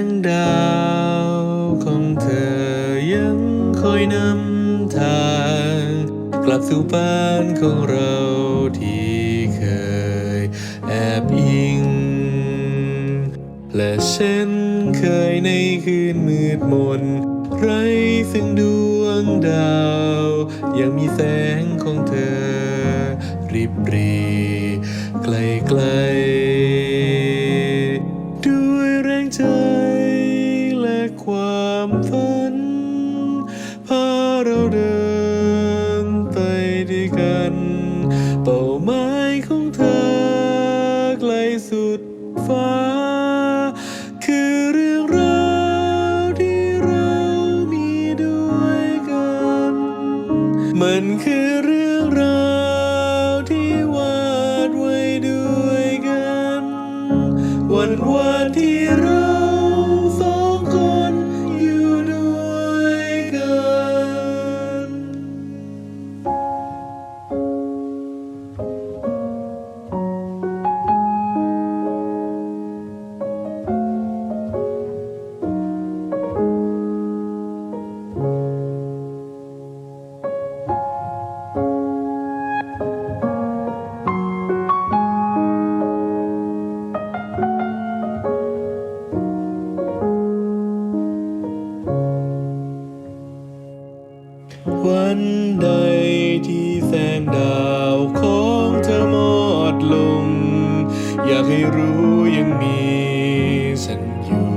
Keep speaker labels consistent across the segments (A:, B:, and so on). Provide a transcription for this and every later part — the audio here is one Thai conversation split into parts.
A: งดาวของเธอยังคอยนำทาง กลับสู่บ้านของเราที่เคยแอบอิง และเช่นเคยในคืนมืดมน ไรซึ่งดวงดาว ยังมีแสงของเธอริบรีไกลไกลๆ เป้าหมายของเธอไกลสุดฟ้า คือเรื่องราวที่เรามีด้วยกัน มันคือเรื่องราวที่วาดไว้ด้วยกัน วันวานที่เรา ให้รู้ยังมีฉันอยู่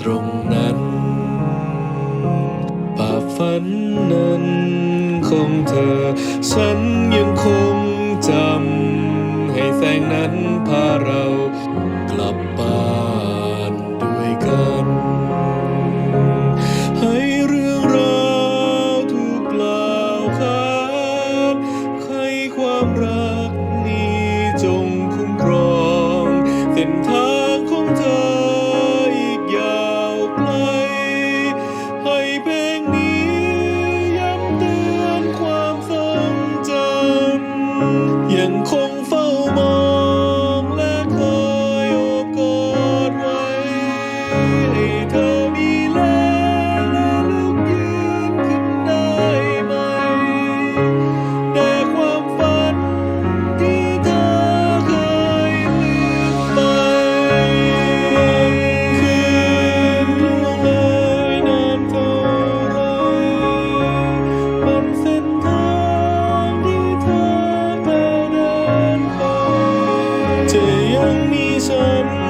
A: ตรงนั้นภาพฝันนั้นของเธอฉันยัง คง 这样迷上。